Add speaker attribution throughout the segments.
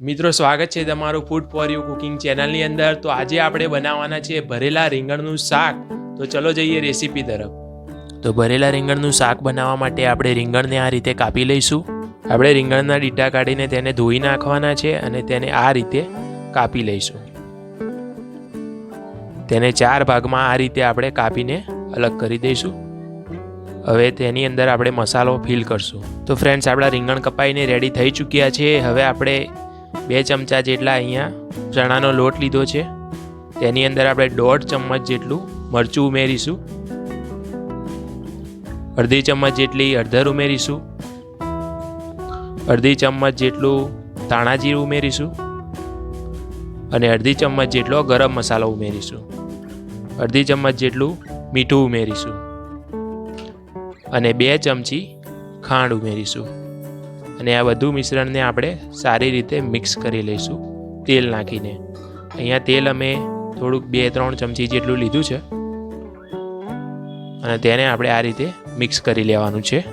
Speaker 1: મિત્રો, સ્વાગત છે તમારું ફૂડ ફોર યુ કુકિંગ ચેનલની અંદર. તો આજે આપણે બનાવવાના છે ભરેલા રીંગણનું શાક. તો ચલો જઈએ રેસીપી તરફ. તો ભરેલા રીંગણનું શાક બનાવવા માટે આપણે રીંગણને આ રીતે કાપી લઈશું. આપણે રીંગણના ડીટા કાઢીને તેને ધોઈ નાખવાના છે અને તેને આ રીતે કાપી લઈશું. તેને ચાર ભાગમાં આ રીતે આપણે કાપીને અલગ કરી દઈશું. હવે તેની અંદર આપણે મસાલો ફિલ કરશું. તો ફ્રેન્ડ્સ આપણા રીંગણ કપાઈને રેડી થઈ ચૂક્યા છે. હવે આપણે બે ચમચા જેટલા અહીંયા ચણાનો લોટ લીધો છે. તેની અંદર આપણે દોઢ ચમચ જેટલું મરચું ઉમેરીશું. અડધી ચમચ જેટલી હળદર ઉમેરીશું. અડધી ચમચ જેટલું ધાણા ઉમેરીશું. અને અડધી ચમચ જેટલો ગરમ મસાલો ઉમેરીશું. અડધી ચમચ જેટલું મીઠું ઉમેરીશું. અને બે ચમચી ખાંડ ઉમેરીશું. અને આ બધું મિશ્રણને આપણે સારી રીતે મિક્સ કરી લઈશું તેલ નાખીને. અહીંયા તેલ અમે થોડુંક બે, ત્રણ ચમચી જેટલું લીધું છે. અને તેને આપણે આ રીતે મિક્સ કરી લેવાનું છે.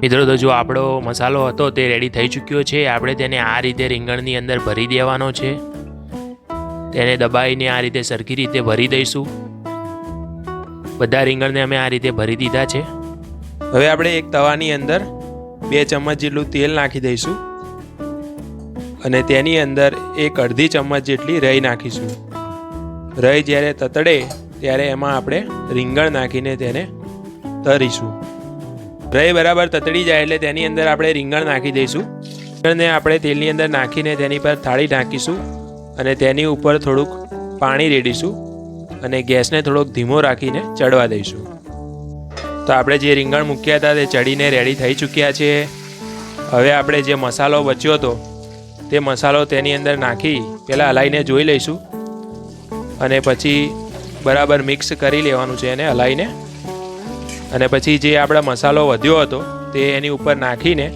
Speaker 1: મિત્રો, તો જો આપણો મસાલો હતો તે રેડી થઈ ચૂક્યો છે. આપણે તેને આ રીતે રીંગણની અંદર ભરી દેવાનો છે. તેને દબાઈને આ રીતે સરખી રીતે ભરી દઈશું. બધા રીંગણને અમે આ રીતે ભરી દીધા છે. હવે આપણે એક તવાની અંદર બે ચમચ જેટલું તેલ નાખી દઈશું અને તેની અંદર એક અડધી ચમચ જેટલી રહી નાખીશું. રહી જ્યારે તતડે ત્યારે એમાં આપણે રીંગણ નાખીને તેને તરીશું. રહી બરાબર તતડી જાય એટલે તેની અંદર આપણે રીંગણ નાખી દઈશું. રીંગણને આપણે તેલની અંદર નાખીને તેની પર થાળી નાખીશું અને તેની ઉપર થોડુંક પાણી રેડીશું અને ગેસને થોડોક ધીમો રાખીને ચડવા દઈશું. તો આપણે જે રીંગણ મૂક્યા હતા તે ચડીને રેડી થઈ ચૂક્યા છે. હવે આપણે જે મસાલો બચ્યો હતો, તે મસાલો તેની અંદર નાખી પહેલાં હલાઈને જોઈ લઈશું. અને પછી બરાબર મિક્સ કરી લેવાનું છે એને હલાઈને. અને પછી જે આપણા મસાલો વધ્યો હતો, તે એની ઉપર નાખીને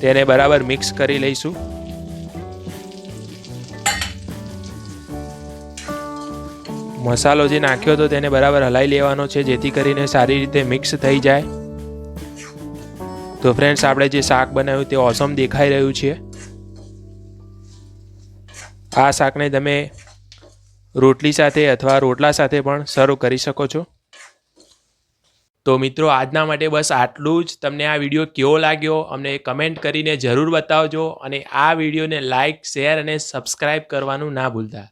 Speaker 1: તેને બરાબર મિક્સ કરી લઈશું. મસાલો જે નાખ્યો હતો તેને બરાબર હલાઈ લેવાનો છે, જેથી કરીને સારી રીતે મિક્સ થઈ જાય. તો ફ્રેન્ડ્સ આપણે જે શાક બનાવ્યું તે ઓસમ દેખાઈ રહ્યું છે. આ શાકને તમે રોટલી સાથે અથવા રોટલા સાથે પણ સર્વ કરી શકો છો. તો મિત્રો, આજના માટે બસ આટલું જ. તમને આ વીડિયો કેવો લાગ્યો, અમને કમેન્ટ કરીને જરૂર બતાવજો અને આ વિડીયોને લાઇક શેર અને સબસ્ક્રાઈબ કરવાનું ના ભૂલતા.